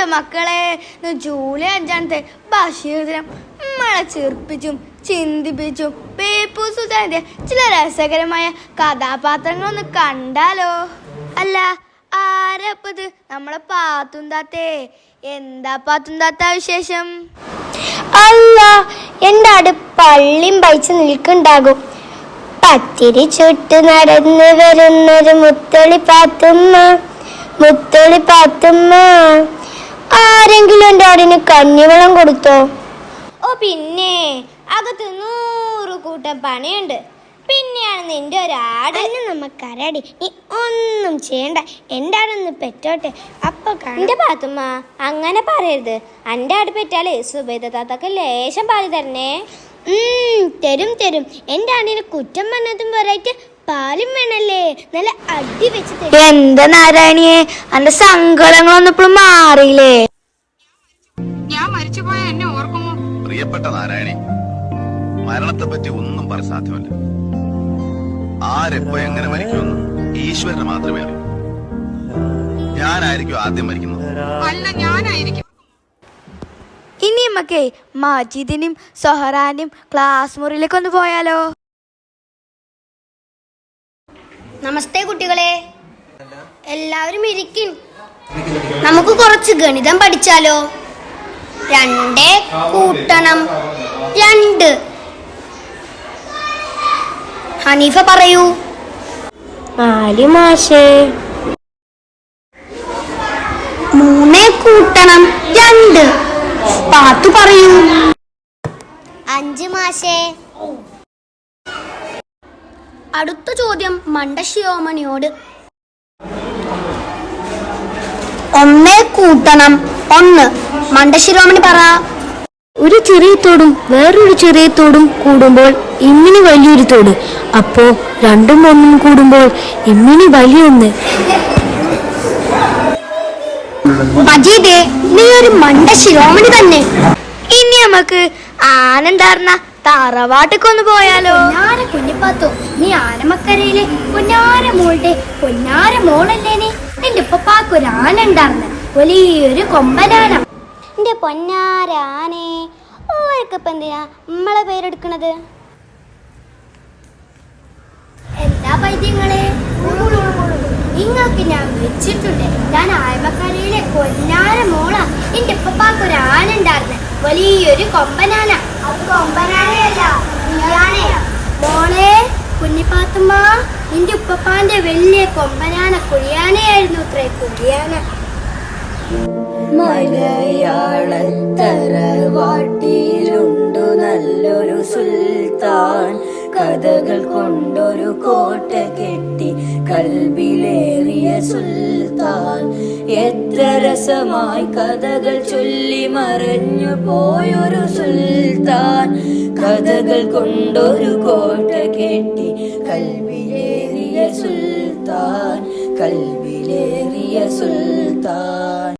ഇഞ്ച മക്കളെ ജൂലൈ അഞ്ചാമത്തെ ബഷീർ ദിനം നമ്മളെ ചിർപ്പിച്ചും ചിന്തിപ്പിച്ചും ബേപ്പു സുൽത്താന്റെ ചില രസകരമായ കഥാപാത്രങ്ങളൊന്ന് കണ്ടാലോ? അല്ല ആരപ്പത്? നമ്മളെ പാത്തുന്താത്തേ എന്താ പാത്തുന്താത്ത വിശേഷം? അല്ല എന്റെ അടു പള്ളിയും പൈച്ച് നിൽക്കുണ്ടാകും പത്തിരി ചുട്ട് നടന്നു വരുന്നൊരു മുത്തളി പാത്തുമ്മ മുത്തളി പാത്തുമ്മ. ആരെങ്കിലും എന്റെ ആടിന് കഞ്ഞിവെള്ളം കൊടുത്തോ? ഓ പിന്നെ. അകത്ത് നൂറ് കൂട്ടം പണിയുണ്ട്. പിന്നെയാണ് നിന്റെ ഒരാട് നമ്മ നമുക്കരടി. നീ ഒന്നും ചെയ്യണ്ട. എന്റെ ആടൊന്ന് പെറ്റോട്ടെ. അപ്പൊ എന്റെ പാത്തുമ്മ അങ്ങനെ പറയരുത്. എന്റെ ആട് പെറ്റാലേ സുബൈദ താത്തക്ക് ലേശം പാൽ തരണേ. ഉം, തരും തരും. എന്റെ ആടിന് കുറ്റം പറഞ്ഞതും പറയായിട്ട് പാലും വേണല്ലേ? നല്ല അടി വെച്ച് എന്താ നാരായണിയെ? അന്റെ സങ്കടങ്ങളൊന്നും ഇപ്പോഴും മാറിയില്ലേ? ഞാൻ മരിച്ചുപോയ എന്നെ ഓർക്കുമോ? പ്രിയപ്പെട്ട നാരായണി മരണത്തെ പറ്റി ഒന്നും പറ സാധ്യമല്ല. ആരെപ്പോ എങ്ങനെ മരിക്കുമെന്ന് ഈശ്വരന് മാത്രമേ അറിയൂ. ഞാനായിരിക്കും ആദ്യം മരിക്കുന്നത്. അല്ല ഞാനായിരിക്കും. ഇനി നമുക്ക് മാജിദിനും സൊഹറാനും ക്ലാസ് മുറിയിലേക്ക് ഒന്ന് പോയാലോ? നമസ്തേ കുട്ടികളെ. എല്ലാവരും ഇരിക്കും നമുക്ക് കുറച്ച് ഗണിതം പഠിച്ചാലോ? രണ്ട് കൂട്ടണം. രണ്ട്. ഹനീഫ പറയൂ. നാല് മാഷേ. മൂന്ന് കൂട്ടണം. രണ്ട്. പാത്തു പറയൂ. അഞ്ച് മാഷേ. അടുത്ത ചോദ്യം മണ്ടശിരോമണിയോട് ഒന്നേ കൂട്ടണം. ഒന്ന് മണ്ടശിരോമണി പറ. ഒരു ചെറിയ തോടും വേറൊരു ചെറിയ തോടും കൂടുമ്പോൾ ഇമ്മിനി വലിയൊരു തോട്. അപ്പോ രണ്ടും ഒന്നും കൂടുമ്പോൾ ഇമ്മിനി വലിയൊന്ന് മജീദേ നീ ഒരു മണ്ടശിരോമണി തന്നെ. ഇനി നമുക്ക് ആനന്ദാർന്ന തറവാട്ടിക്ക് ഒന്ന് പോയാലോ? പൊന്നാര കുഞ്ഞിപ്പാത്തു നീ ആനമക്കരയിലെ പൊന്നാര മോളുടെ പൊന്നാര മോളല്ലേ നീ? നിന്റെ ഉപ്പപ്പാക്ക് ഒരു ആന ഉണ്ടാർന്ന് വലിയൊരു കൊമ്പനാന എന്റെ പൊന്നാര ആനേ ഓർക്കിപ്പ എന്തിനാ നമ്മളെ പേരെടുക്കണത്? എന്താ പൈദ്യങ്ങളെ നിങ്ങൾക്ക് ഞാൻ വെച്ചിട്ടുണ്ട്. ഞാൻ ആയമക്കരയിലെ പൊന്നാര മോള. എന്റെ ഉപ്പപ്പാക്ക് ഒരു ആന ഉണ്ടാർന്ന് വലിയൊരു കൊമ്പനാന. മോളെ കുഞ്ഞിപ്പാത്തുമ്മ നിന്റെ ഉപ്പപ്പാന്റെ വലിയ കൊമ്പനാന കുഴിയാനയായിരുന്നു ഇത്രേ കുഴിയാന. മലയാളത്തറവാട്ടിലുണ്ടു നല്ലൊരു സുൽത്താൻ. കഥകൾ കൊണ്ടൊരു കോട്ട കെട്ടി കൽബിലേറിയ സുൽത്താൻ. എത്ര കഥകൾ ചൊല്ലി മറഞ്ഞു പോയൊരു സുൽത്താൻ. കഥകൾ കൊണ്ടൊരു കോട്ട കെട്ടി കൽവിലേറിയ സുൽത്താൻ. കൽവിലേറിയ സുൽത്താൻ.